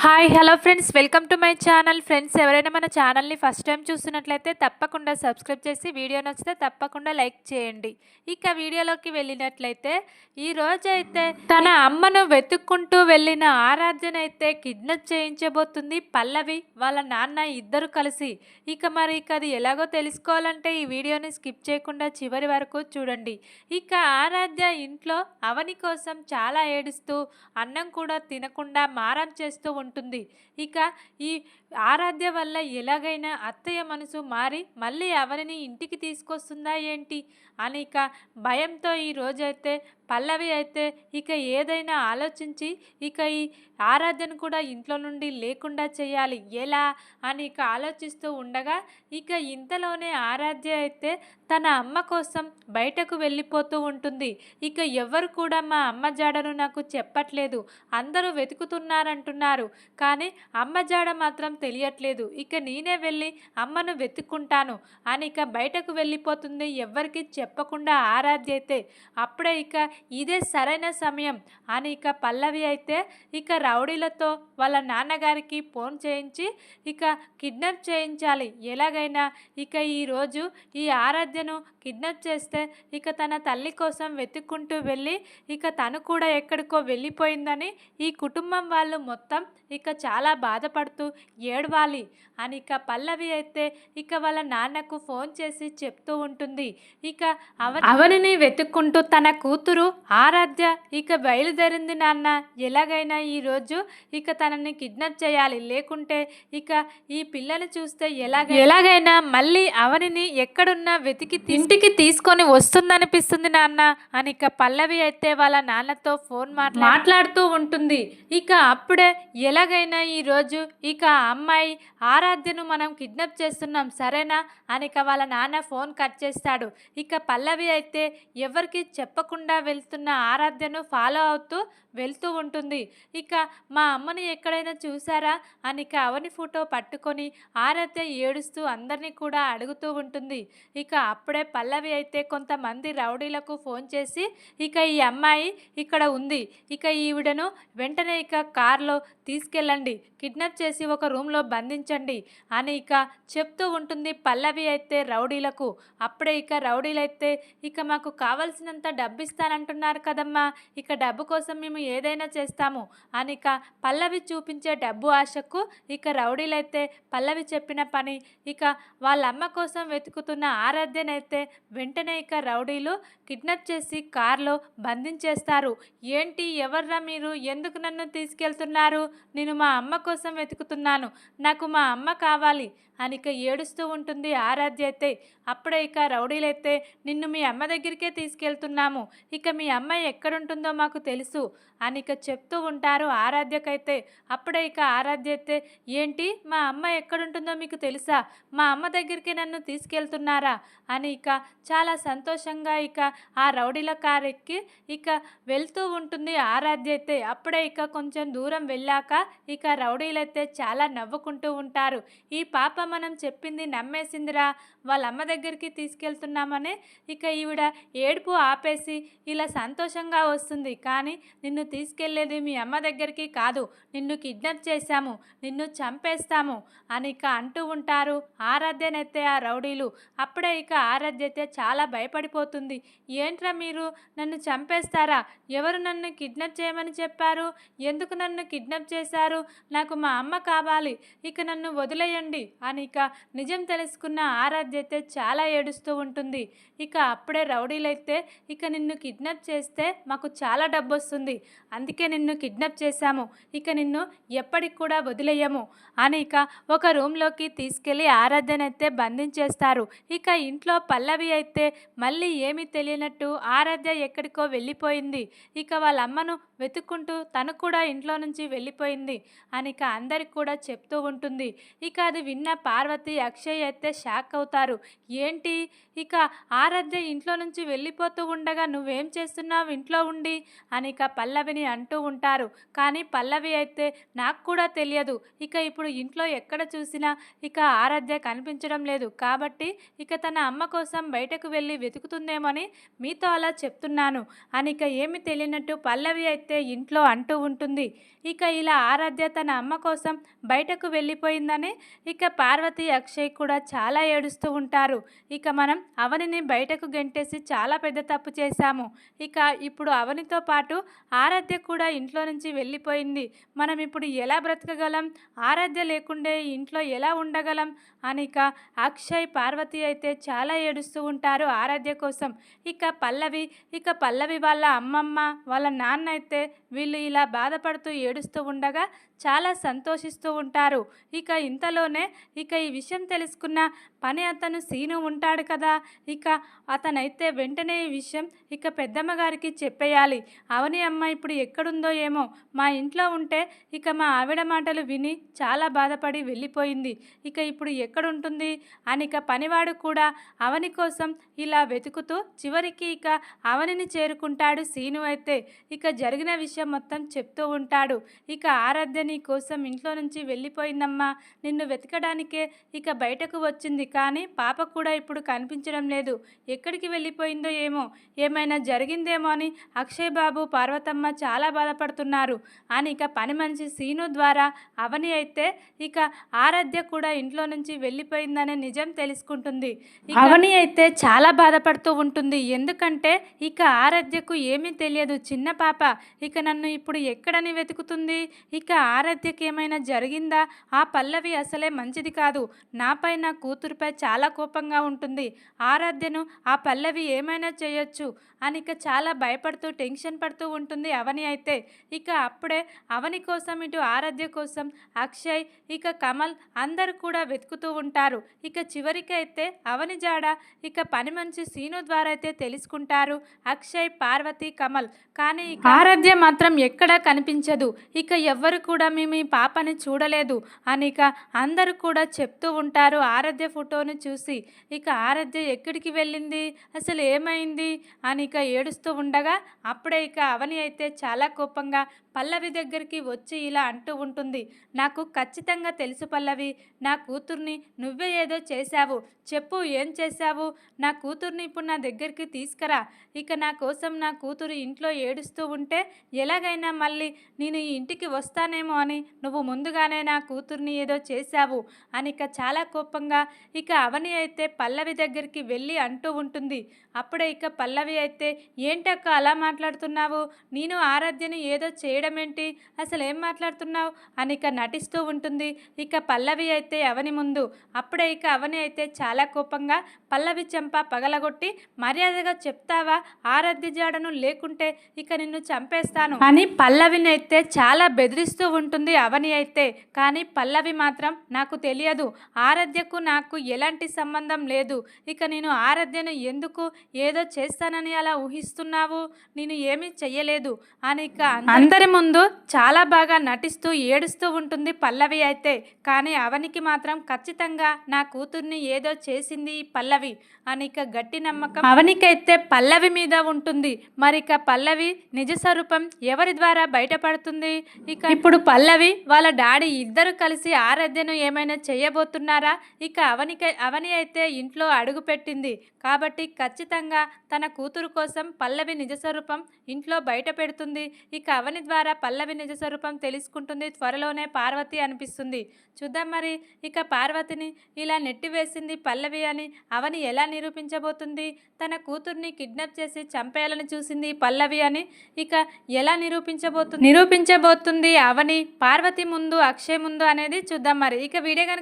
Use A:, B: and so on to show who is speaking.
A: Hi hello friends welcome to my channel friends ఎవరైనా మన ఛానల్ని ఫస్ట్ టైం చూస్తున్నట్లయితే తప్పకుండా సబ్స్క్రైబ్ చేసి వీడియో నచ్చితే తప్పకుండా లైక్ చేయండి. ఇక వీడియోలోకి వెళ్ళినట్లయితే ఈ తన అమ్మను వెతుక్కుంటూ వెళ్ళిన ఆరాధ్యనైతే కిడ్నాప్ చేయించబోతుంది పల్లవి వాళ్ళ నాన్న ఇద్దరు కలిసి. ఇక మరి ఇక అది ఎలాగో తెలుసుకోవాలంటే ఈ వీడియోని స్కిప్ చేయకుండా చివరి వరకు చూడండి. ఇక ఆరాధ్య ఇంట్లో అవని కోసం చాలా ఏడుస్తూ అన్నం కూడా తినకుండా మారం చేస్తూ ఉంటుంది. ఇక ఈ ఆరాధ్య వల్ల ఎలాగైనా అత్తయ్య మనసు మారి మళ్ళీ అవనిని ఇంటికి తీసుకొస్తుందా ఏంటి? అని ఇక భయంతో ఈ రోజైతే పల్లవి అయితే ఇక ఏదైనా ఆలోచించి ఇక ఈ ఆరాధ్యను కూడా ఇంట్లో నుండి లేకుండా చేయాలి. ఎలా? అని ఇక ఆలోచిస్తూ ఉండగా ఇక ఇంతలోనే ఆరాధ్య అయితే తన అమ్మ కోసం బయటకు వెళ్ళిపోతూ ఉంటుంది. ఇక ఎవరు కూడా మా అమ్మ జాడను నాకు చెప్పట్లేదు. అందరూ వెతుకుతున్నారంటున్నారు. కానీ అమ్మ జాడ మాత్రం తెలియట్లేదు. ఇక నేనే వెళ్ళి అమ్మను వెతుక్కుంటాను అని ఇక బయటకు వెళ్ళిపోతుంది. ఎవ్వరికి చెప్పకుండా ఆరాధ్య అయితే అప్పుడే ఇక ఇదే సరైన సమయం అని ఇక పల్లవి అయితే ఇక రౌడీలతో వాళ్ళ నాన్నగారికి ఫోన్ చేయించి ఇక కిడ్నాప్ చేయించాలి. ఎలాగైనా ఇక ఈరోజు ఈ ఆరాధ్యను కిడ్నాప్ చేస్తే ఇక తన తల్లి కోసం వెతుక్కుంటూ వెళ్ళి ఇక తను కూడా ఎక్కడికో వెళ్ళిపోయిందని ఈ కుటుంబం వాళ్ళు మొత్తం ఇక చాలా బాధపడుతూ ఏడవాలి అని ఇక పల్లవి అయితే ఇక వాళ్ళ నాన్నకు ఫోన్ చేసి చెప్తూ ఉంటుంది. ఇక అవ అవనిని వెతుక్కుంటూ తన కూతురు ఆరాధ్య ఇక బయలుదేరింది నాన్న. ఎలాగైనా ఈరోజు ఇక తనని కిడ్నాప్ చేయాలి. లేకుంటే ఇక ఈ పిల్లని చూస్తే ఎలాగ ఎలాగైనా మళ్ళీ అవనిని ఎక్కడున్నా వెతికి ఇంటికి తీసుకొని వస్తుందనిపిస్తుంది నాన్న అని ఇక పల్లవి అయితే వాళ్ళ నాన్నతో ఫోన్ మాట్లా మాట్లాడుతూ ఉంటుంది. ఇక అప్పుడే ఎలాగైనా ఈరోజు ఇక ఆ అమ్మాయి ఆరాధ్యను మనం కిడ్నాప్ చేస్తున్నాం సరేనా? అని ఇక వాళ్ళ నాన్న ఫోన్ కట్ చేస్తాడు. ఇక పల్లవి అయితే ఎవరికి చెప్పకుండా వెళ్తున్న ఆరాధ్యను ఫాలో అవుతూ వెళ్తూ ఉంటుంది. ఇక మా అమ్మని ఎక్కడైనా చూసారా అని ఇక అవని ఫోటో పట్టుకొని ఆరాధ్య ఏడుస్తూ అందరినీ కూడా అడుగుతూ ఉంటుంది. ఇక అప్పుడే పల్లవి అయితే కొంతమంది రౌడీలకు ఫోన్ చేసి ఇక ఈ అమ్మాయి ఇక్కడ ఉంది. ఇక ఈవిడను వెంటనే ఇక కార్లో తీసుకెళ్ళండి. కిడ్నాప్ చేసి ఒక రూమ్లో బంధించండి. అని ఇక చెప్తూ ఉంటుంది పల్లవి అయితే రౌడీలకు. అప్పుడే ఇక రౌడీలైతే ఇక మాకు కావలసినంత డబ్బు ఇస్తానంటున్నారు కదమ్మా. ఇక డబ్బు కోసం మేము ఏదైనా చేస్తాము. అని ఇక పల్లవి చూపించే డబ్బు ఆశకు ఇక రౌడీలైతే పల్లవి చెప్పిన పని ఇక వాళ్ళ అమ్మ కోసం వెతుకుతున్న ఆరాధ్యనైతే వెంటనే ఇక రౌడీలు కిడ్నాప్ చేసి కార్లో బంధించేస్తారు. ఏంటి ఎవర్రా మీరు? ఎందుకు నన్ను తీసుకెళ్తున్నారు? నేను మా అమ్మ కోసం వెతుకుతున్నాను. నాకు మా అమ్మ కావాలి. అని ఇక ఏడుస్తూ ఉంటుంది ఆరాధ్య అయితే. అప్పుడే ఇక రౌడీలైతే నిన్ను మీ అమ్మ దగ్గరికే తీసుకెళ్తున్నాము. ఇక మీ అమ్మాయి ఎక్కడుంటుందో మాకు తెలుసు అని ఇక చెప్తూ ఉంటారు ఆరాధ్యకైతే. అప్పుడే ఇక ఆరాధ్య అయితే ఏంటి? మా అమ్మ ఎక్కడుంటుందో మీకు తెలుసా? మా అమ్మ దగ్గరికి నన్ను తీసుకెళ్తున్నారా? అని ఇక చాలా సంతోషంగా ఇక ఆ రౌడీల కార్ ఎక్కి ఇక వెళ్తూ ఉంటుంది ఆరాధ్య అయితే. అప్పుడే ఇక కొంచెం దూరం వెళ్ళాక ఇక రౌడీలైతే చాలా నవ్వుకుంటూ ఉంటారు. ఈ పాప మనం చెప్పింది నమ్మేసిందిరా. వాళ్ళ అమ్మ దగ్గరికి తీసుకెళ్తున్నామని ఇక ఈవిడ ఏడుపు ఆపేసి ఇలా సంతోషంగా వస్తుంది. కానీ నిన్ను తీసుకెళ్ళేది మీ అమ్మ దగ్గరికి కాదు. నిన్ను కిడ్నాప్ చేశాము. నిన్ను చంపేస్తాము అని ఇక అంటూ ఉంటారు ఆరాధ్యనైతే ఆ రౌడీలు. అప్పుడే ఇక ఆరాధ్య అయితే చాలా భయపడిపోతుంది. ఏంట్రా మీరు? నన్ను చంపేస్తారా? ఎవరు నన్ను కిడ్నాప్ చేయమని చెప్పారు? ఎందుకు నన్ను కిడ్నాప్ చేశారు? నాకు మా అమ్మ కావాలి. ఇక నన్ను వదిలేయండి అని ఇక నిజం తెలుసుకున్న ఆరాధ్య అయితే చాలా ఏడుస్తూ ఉంటుంది. ఇక అప్పుడే రౌడీలైతే ఇక నిన్ను కిడ్నాప్ చేస్తే మాకు చాలా డబ్బు వస్తుంది అందుకే నిన్ను కిడ్నాప్ చేశాము. ఇక నిన్ను ఎప్పటికి కూడా వదిలేయము అని ఇక ఒక రూమ్లోకి తీసుకెళ్ళి ఆరాధ్యనైతే బంధించేస్తారు. ఇక ఇంట్లో పల్లవి అయితే మళ్ళీ ఏమీ తెలియనట్టు ఆరాధ్య ఎక్కడికో వెళ్ళిపోయింది. ఇక వాళ్ళ అమ్మను వెతుక్కుంటూ తను కూడా ఇంట్లో నుంచి వెళ్ళిపోయింది అని ఇక అందరికి కూడా చెప్తూ ఉంటుంది. ఇక అది విన్న పార్వతి అక్షయ్ అయితే షాక్ అవుతారు. ఏంటి? ఇక ఆరాధ్య ఇంట్లో నుంచి వెళ్ళిపోతూ ఉండగా నువ్వేం చేస్తున్నావు? ఇంట్లో ఉండి అని ఇక పల్లవిని అంటూ ఉంటారు. కానీ పల్లవి అయితే నాకు కూడా తెలియదు. ఇక ఇప్పుడు ఇంట్లో ఎక్కడ చూసినా ఇక ఆరాధ్య కనిపించడం లేదు. కాబట్టి ఇక తన అమ్మ కోసం బయటకు వెళ్ళి వెతుకుతుందేమని మీతో అలా చెప్తున్నాను అని ఇక ఏమి తెలియనట్టు పల్లవి అయితే ఇంట్లో అంటూ ఉంటుంది. ఇక ఇలా ఆరాధ్య తన అమ్మ కోసం బయటకు వెళ్ళిపోయిందని ఇక పార్వతి అక్షయ్ కూడా చాలా ఏడుస్తూ ఉంటారు. ఇక మనం అవనిని బయటకు గెంటేసి చాలా పెద్ద తప్పు చేశాము. ఇక ఇప్పుడు అవనితో పాటు ఆరాధ్య కూడా ఇంట్లో నుంచి వెళ్ళిపోయింది. మనం ఇప్పుడు ఎలా బ్రతకగలం? ఆరాధ్య లేకుండే ఇంట్లో ఎలా ఉండగలం? అని ఇక అక్షయ్ పార్వతి అయితే చాలా ఏడుస్తూ ఉంటారు ఆరాధ్య కోసం. ఇక పల్లవి ఇక పల్లవి వాళ్ళ అమ్మమ్మ వాళ్ళ నాన్న అయితే వీళ్ళు ఇలా బాధపడుతూ ఏడుస్తూ ఉండగా చాలా సంతోషిస్తూ ఉంటారు. ఇక ఇంతలోనే ఇక ఈ విషయం తెలుసుకున్న పని అతను సీను ఉంటాడు కదా. ఇక అతనైతే వెంటనే ఈ విషయం ఇక పెద్దమ్మ గారికి చెప్పేయాలి. అవని అమ్మ ఇప్పుడు ఎక్కడుందో ఏమో. మా ఇంట్లో ఉంటే ఇక మా ఆవిడ మాటలు విని చాలా బాధపడి వెళ్ళిపోయింది. ఇక ఇప్పుడు ఎక్కడుంటుంది? అని ఇక పనివాడు కూడా అవని కోసం ఇలా వెతుకుతూ చివరికి ఇక అవనిని చేరుకుంటాడు సీను అయితే. ఇక జరిగిన విషయం మొత్తం చెప్తూ ఉంటాడు. ఇక ఆరాధ్య నీ కోసం ఇంట్లో నుంచి వెళ్ళిపోయిందమ్మా. నిన్ను వెతకడానికి ఇక బయటకు వచ్చింది. కానీ పాప కూడా ఇప్పుడు కనిపించడం లేదు. ఎక్కడికి వెళ్ళిపోయిందో ఏమో ఏమైనా జరిగిందేమో అని అక్షయ్ బాబు పార్వతమ్మ చాలా బాధపడుతున్నారు. అని ఇక పని మనిషి సీను ద్వారా అవని అయితే ఇక ఆరాధ్య కూడా ఇంట్లో నుంచి వెళ్ళిపోయిందనే నిజం తెలుసుకుంటుంది. అవని అయితే చాలా బాధపడుతూ ఉంటుంది. ఎందుకంటే ఇక ఆరాధ్యకు ఏమీ తెలియదు. చిన్న పాప ఇక నన్ను ఇప్పుడు ఎక్కడని వెతుకుతుంది? ఇక ఆరాధ్యకి ఏమైనా జరిగిందా? ఆ పల్లవి అసలే మంచిది కాదు కాదు. నాపై నా కూతురుపై చాలా కోపంగా ఉంటుంది. ఆరాధ్యను ఆ పల్లవి ఏమైనా చేయొచ్చు? అని ఇక చాలా భయపడుతూ టెన్షన్ పడుతూ ఉంటుంది అవని అయితే. ఇక అప్పుడే అవని కోసం ఇటు ఆరాధ్య కోసం అక్షయ్ ఇక కమల్ అందరూ కూడా వెతుకుతూ ఉంటారు. ఇక చివరికి అయితే అవని జాడ ఇక పని మనిషి సీను ద్వారా అయితే తెలుసుకుంటారు అక్షయ్ పార్వతి కమల్. కానీ ఆరాధ్య మాత్రం ఎక్కడా కనిపించదు. ఇక ఎవ్వరు కూడా మేము ఈ పాపని చూడలేదు. అని ఇక అందరూ కూడా చెప్తూ ఉంటారు. ఆరాధ్య ఫోటోని చూసి ఇక ఆరాధ్య ఎక్కడికి వెళ్ళింది? అసలు ఏమైంది? అని ఇక ఏడుస్తూ ఉండగా అప్పుడే ఇక అవని అయితే చాలా కోపంగా పల్లవి దగ్గరికి వచ్చి ఇలా అంటూ ఉంటుంది. నాకు ఖచ్చితంగా తెలుసు పల్లవి. నా కూతుర్ని నువ్వే ఏదో చేశావు. చెప్పు ఏం చేశావు? నా కూతుర్ని ఇప్పుడు నా దగ్గరికి తీసుకురా. ఇక నా కోసం నా కూతురు ఇంట్లో ఏడుస్తూ ఉంటే ఎలాగైనా మళ్ళీ నేను ఈ ఇంటికి వస్తానేమో అని నువ్వు ముందుగానే నా కూతుర్ని ఏదో చేశావు అనిక ఇక చాలా కోపంగా ఇక అవని అయితే పల్లవి దగ్గరికి వెళ్ళి అంటూ ఉంటుంది. అప్పుడే ఇక పల్లవి అయితే ఏంటక్క అలా మాట్లాడుతున్నావు? నేను ఆరాధ్యని ఏదో చేయడం ఏంటి అసలు ఏం మాట్లాడుతున్నావు? అని ఇక నటిస్తూ ఉంటుంది. ఇక పల్లవి అయితే అవని ముందు అప్పుడే ఇక అవని అయితే చాలా కోపంగా పల్లవి చెంప పగలగొట్టి మర్యాదగా చెప్తావా? ఆరాధ్య జాడను లేకుంటే ఇక నిన్ను చంపేస్తాను. అని పల్లవిని అయితే చాలా బెదిరిస్తూ ఉంటుంది అవని అయితే. కానీ పల్లవి మాత్రం నాకు తెలియదు ఆరాధ్యకు నాకు ఎలాంటి సంబంధం లేదు. ఇక నేను ఆరాధ్యను ఎందుకు ఏదో చేస్తానని అలా ఊహిస్తున్నావు? నేను ఏమీ చెయ్యలేదు. అని ఇక అందరి ముందు చాలా బాగా నటిస్తూ ఏడుస్తూ ఉంటుంది పల్లవి అయితే. కానీ అవనికి మాత్రం ఖచ్చితంగా నా కూతుర్ని ఏదో చేసింది పల్లవి అని ఇక గట్టి నమ్మకం అవనికైతే పల్లవి మీద ఉంటుంది. మరి ఇక పల్లవి నిజ స్వరూపం ఎవరి ద్వారా బయటపడుతుంది? ఇక ఇప్పుడు పల్లవి వాళ్ళ డాడీ ఇద్దరు కలిసి ఆరాధ్యను ఏమైనా చేయబోతున్నారా? ఇక అవనికి అవని అయితే ఇంట్లో అడుగుపెట్టింది. కాబట్టి ఖచ్చితంగా తన కూతురు కోసం పల్లవి నిజ స్వరూపం ఇంట్లో బయట పెడుతుంది. ఇక అవని ద్వారా పల్లవి నిజ స్వరూపం తెలుసుకుంటుంది. త్వరలోనే పార్వతి అనిపిస్తుంది. చూద్దాం మరి ఇక పార్వతిని ఇలా నెట్టివేసింది పల్లవి అని అవని ఎలా నిరూపించబోతుంది? తన కూతుర్ని కిడ్నాప్ చేసి చంపేయాలని చూసింది పల్లవి అని ఇక ఎలా నిరూపించబోతుంది నిరూపించబోతుంది అవని పార్వతి ముందు అక్షయ్ ముందు అనేది చూద్దాం మరి. ఇక వీడియో కనుక